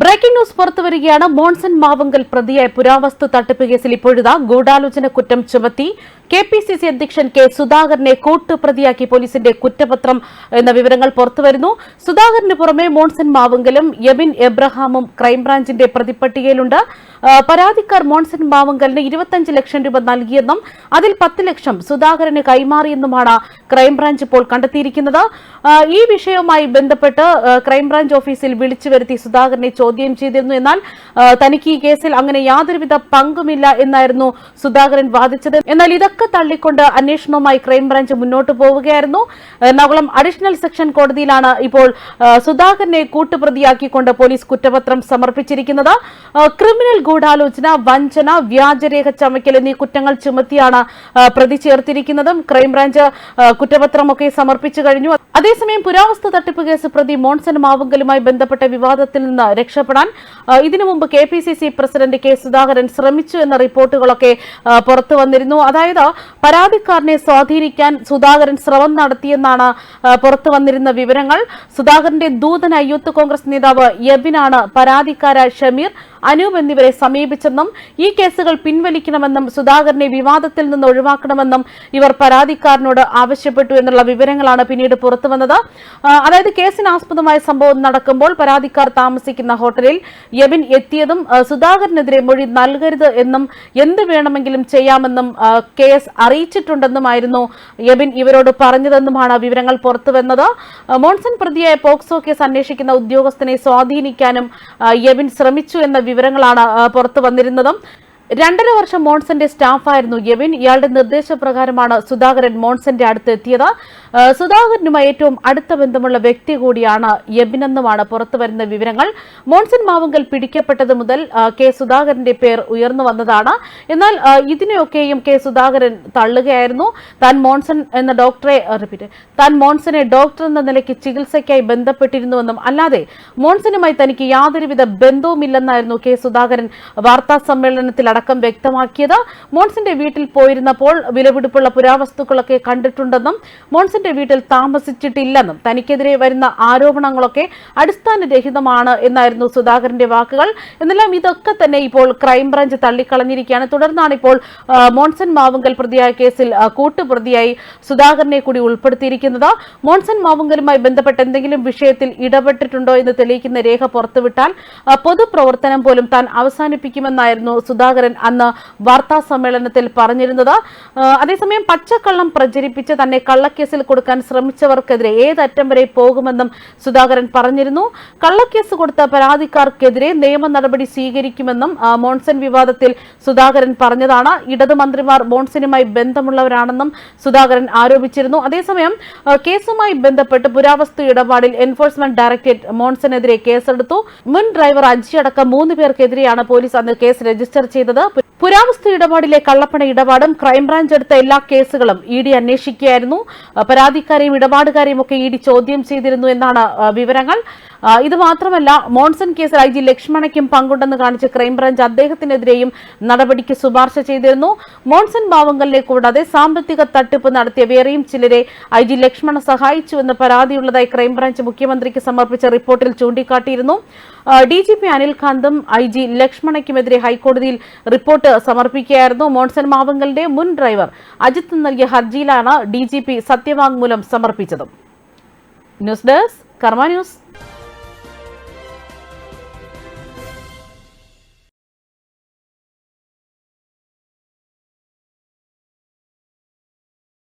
Breaking news പുറത്തുവരികയാണ്. മോൺസൺ മാവങ്കൽ പ്രതിയായ പുരാവസ്തു തട്ടിപ്പ് കേസിൽ ഇപ്പോഴിതാ ഗൂഢാലോചന കുറ്റം ചുമത്തി. കെ പി സി സി അധ്യക്ഷൻ കെ സുധാകരനെ കൂട്ടുപ്രതിയാക്കി പോലീസിന്റെ കുറ്റപത്രം എന്ന വിവരങ്ങൾ പുറത്തുവരുന്നു. സുധാകരന് പുറമെ മോൺസൺ മാവങ്കലും യബിൻ എബ്രഹാമും ക്രൈംബ്രാഞ്ചിന്റെ പ്രതിപ്പട്ടികയിലുണ്ട്. പരാതിക്കാർ മോൺസൺ മാവങ്കലിന് ഇരുപത്തഞ്ച് ലക്ഷം രൂപ നൽകിയെന്നും അതിൽ പത്ത് ലക്ഷം സുധാകരന് കൈമാറിയെന്നുമാണ് ക്രൈംബ്രാഞ്ച് ഇപ്പോൾ കണ്ടെത്തിയിരിക്കുന്നത്. ഈ വിഷയവുമായി ബന്ധപ്പെട്ട് ക്രൈംബ്രാഞ്ച് ഓഫീസിൽ വിളിച്ചു വരുത്തി സുധാകരനെ ചോദ്യം ചെയ്തിരുന്നു. എന്നാൽ തനിക്ക് ഈ കേസിൽ അങ്ങനെ യാതൊരുവിധ പങ്കുമില്ല എന്നായിരുന്നു സുധാകരൻ വാദിച്ചത്. എന്നാൽ ഇതൊക്കെ തള്ളിക്കൊണ്ട് അന്വേഷണവുമായി ക്രൈംബ്രാഞ്ച് മുന്നോട്ട് പോവുകയായിരുന്നു. എറണാകുളം അഡീഷണൽ സെക്ഷൻ കോടതിയിലാണ് ഇപ്പോൾ സുധാകരനെ കൂട്ടുപ്രതിയാക്കിക്കൊണ്ട് പോലീസ് കുറ്റപത്രം സമർപ്പിച്ചിരിക്കുന്നത്. ക്രിമിനൽ ഗൂഢാലോചന വഞ്ചന വ്യാജരേഖ ചമയ്ക്കൽ എന്നീ കുറ്റങ്ങൾ ചുമത്തിയാണ് പ്രതി ചേർത്തിരിക്കുന്നതും. ക്രൈംബ്രാഞ്ച് കുറ്റപത്രമൊക്കെ സമർപ്പിച്ചു കഴിഞ്ഞു. അതേസമയം പുരാവസ്തു തട്ടിപ്പ് കേസ് പ്രതി മോൺസൺ മാവുങ്കലുമായി ബന്ധപ്പെട്ട വിവാദത്തിൽ നിന്ന് രക്ഷപ്പെടാൻ ഇതിനു മുമ്പ് K P C C president K Sudhakaran ശ്രമിച്ചു എന്ന റിപ്പോർട്ടുകളൊക്കെ പുറത്തു വന്നിരുന്നു. അതായത് പരാതിക്കാരനെ സ്വാധീനിക്കാൻ സുധാകരൻ ശ്രമം നടത്തിയെന്നാണ് പുറത്തു വന്നിരുന്ന വിവരങ്ങൾ. സുധാകരന്റെ ദൂതനായി യൂത്ത് കോൺഗ്രസ് നേതാവ് യബിനാണ് പരാതിക്കാര ഷമീർ. അനൂപ് എന്നിവരെ സമീപിച്ചെന്നും ഈ കേസുകൾ പിൻവലിക്കണമെന്നും സുധാകരനെ വിവാദത്തിൽ നിന്ന് ഒഴിവാക്കണമെന്നും ഇവർ പരാതിക്കാരനോട് ആവശ്യപ്പെട്ടു എന്നുള്ള വിവരങ്ങളാണ് പിന്നീട് പുറത്തുവന്നത്. അതായത് കേസിനാസ്പദമായ സംഭവം നടക്കുമ്പോൾ പരാതിക്കാർ താമസിക്കുന്ന ഹോട്ടലിൽ യബിൻ എത്തിയതും സുധാകരനെതിരെ മൊഴി നൽകരുത് എന്നും എന്ത് വേണമെങ്കിലും ചെയ്യാമെന്നും കെ എസ് അറിയിച്ചിട്ടുണ്ടെന്നുമായിരുന്നു യബിൻ ഇവരോട് പറഞ്ഞതെന്നുമാണ് വിവരങ്ങൾ പുറത്തുവന്നത്. മോൺസൺ പ്രതിയായ പോക്സോ കേസ് അന്വേഷിക്കുന്ന ഉദ്യോഗസ്ഥനെ സ്വാധീനിക്കാനും യബിൻ ശ്രമിച്ചു എന്ന വിവരങ്ങളാണ് പുറത്തു വന്നിരുന്നതും. രണ്ടര വർഷം മോൺസന്റെ സ്റ്റാഫായിരുന്നു യവിൻ. ഇയാളുടെ നിർദ്ദേശപ്രകാരമാണ് സുധാകരൻ മോൺസന്റെ അടുത്ത് എത്തിയത് സുധാകരനുമായി ഏറ്റവും അടുത്ത ബന്ധമുള്ള വ്യക്തി കൂടിയാണ് യബിനെന്നുമാണ് പുറത്തുവരുന്ന വിവരങ്ങൾ. മോൺസൺ മാവുങ്കൽ പിടിക്കപ്പെട്ടത് മുതൽ കെ സുധാകരന്റെ പേർ ഉയർന്നു വന്നതാണ്. എന്നാൽ ഇതിനെയൊക്കെയും കെ സുധാകരൻ തള്ളുകയായിരുന്നു. താൻ മോൺസൺ എന്ന ഡോക്ടറെ റിപ്പീറ്റ് താൻ മോൺസനെ ഡോക്ടർ എന്ന നിലയ്ക്ക് ചികിത്സയ്ക്കായി ബന്ധപ്പെട്ടിരുന്നുവെന്നും അല്ലാതെ മോൺസനുമായി തനിക്ക് യാതൊരുവിധ ബന്ധവുമില്ലെന്നായിരുന്നു കെ സുധാകരൻ വാർത്താ സമ്മേളനത്തിൽ അടക്കം വ്യക്തമാക്കിയത്. മോൺസന്റെ വീട്ടിൽ പോയിരുന്നപ്പോൾ വിലപിടിപ്പുള്ള പുരാവസ്തുക്കളൊക്കെ കണ്ടിട്ടുണ്ടെന്നും മോൺസന്റെ വീട്ടിൽ താമസിച്ചിട്ടില്ലെന്നും തനിക്കെതിരെ വരുന്ന ആരോപണങ്ങളൊക്കെ അടിസ്ഥാനരഹിതമാണ് എന്നായിരുന്നു സുധാകരന്റെ വാക്കുകൾ. എന്നെല്ലാം ഇതൊക്കെ തന്നെ ഇപ്പോൾ ക്രൈംബ്രാഞ്ച് തള്ളിക്കളഞ്ഞിരിക്കുകയാണ്. തുടർന്നാണ് ഇപ്പോൾ മോൺസൺ മാവുങ്കൽ പ്രതിയായ കേസിൽ കൂട്ടുപ്രതിയായി സുധാകരനെ കൂടി ഉൾപ്പെടുത്തിയിരിക്കുന്നത്. മോൺസൺ മാവുങ്കലുമായി ബന്ധപ്പെട്ട എന്തെങ്കിലും വിഷയത്തിൽ ഇടപെട്ടിട്ടുണ്ടോ എന്ന് തെളിയിക്കുന്ന രേഖ പുറത്തുവിട്ടാൽ പൊതുപ്രവർത്തനം പോലും താൻ അവസാനിപ്പിക്കുമെന്നായിരുന്നു സുധാകരൻ അന്ന് വാർത്താ സമ്മേളനത്തിൽ പറഞ്ഞിരുന്നത് അതേസമയം പച്ചക്കള്ളം പ്രചരിപ്പിച്ച് തന്നെ കള്ളക്കേസിൽ കൊടുക്കാൻ ശ്രമിച്ചവർക്കെതിരെ ഏതറ്റം വരെ പോകുമെന്നും സുധാകരൻ പറഞ്ഞിരുന്നു. കള്ളക്കേസ് കൊടുത്ത പരാതിക്കാർക്കെതിരെ നിയമ നടപടി സ്വീകരിക്കുമെന്നും മോൺസൺ വിവാദത്തിൽ സുധാകരൻ പറഞ്ഞതാണ്. ഇടതു മന്ത്രിമാർ മോൺസനുമായി ബന്ധമുള്ളവരാണെന്നും സുധാകരൻ ആരോപിച്ചിരുന്നു. അതേസമയം കേസുമായി ബന്ധപ്പെട്ട് പുരാവസ്തു ഇടപാടിൽ എൻഫോഴ്സ്മെന്റ് ഡയറക്ടറേറ്റ് മോൺസനെതിരെ കേസെടുത്തു. മുൻ ഡ്രൈവർ അജി അടക്കം മൂന്ന് പേർക്കെതിരെയാണ് പോലീസ് അന്ന് കേസ് രജിസ്റ്റർ ചെയ്തത്. പുരാവസ്തു ഇടപാടിലെ കള്ളപ്പണ ഇടപാടും ക്രൈംബ്രാഞ്ച് എടുത്ത എല്ലാ കേസുകളും ഇ ഡി അന്വേഷിക്കുകയായിരുന്നു. പരാതിക്കാരെയും ഇടപാടുകാരെയും ഒക്കെ ഇ ഡി ചോദ്യം ചെയ്തിരുന്നു എന്നാണ് വിവരങ്ങൾ. ഇത് മാത്രമല്ല മോൺസൺ കേസിൽ ഐ ജി ലക്ഷ്മണയ്ക്കും പങ്കുണ്ടെന്ന് കാണിച്ച് ക്രൈംബ്രാഞ്ച് അദ്ദേഹത്തിനെതിരെയും നടപടിക്ക് ശുപാർശ ചെയ്തിരുന്നു. മോൺസൺ ഭാവങ്ങളിലെ കൂടാതെ സാമ്പത്തിക തട്ടിപ്പ് നടത്തിയ വേറെയും ചിലരെ ഐ ജി ലക്ഷ്മണ സഹായിച്ചുവെന്ന് പരാതിയുള്ളതായി ക്രൈംബ്രാഞ്ച് മുഖ്യമന്ത്രിക്ക് സമർപ്പിച്ച റിപ്പോർട്ടിൽ ചൂണ്ടിക്കാട്ടിയിരുന്നു. ഡി ജി പി അനിൽകാന്തും ഐ ജി ലക്ഷ്മണയ്ക്കുമെതിരെ ഹൈക്കോടതിയിൽ റിപ്പോർട്ട് സമർപ്പിക്കുകയായിരുന്നു. മോൺസൺ മാവങ്കലിന്റെ മുൻ ഡ്രൈവർ അജിത്ത് നൽകിയ ഹർജിയിലാണ് ഡി ജി പി സത്യവാങ്മൂലം സമർപ്പിച്ചത്. News desk Karma news.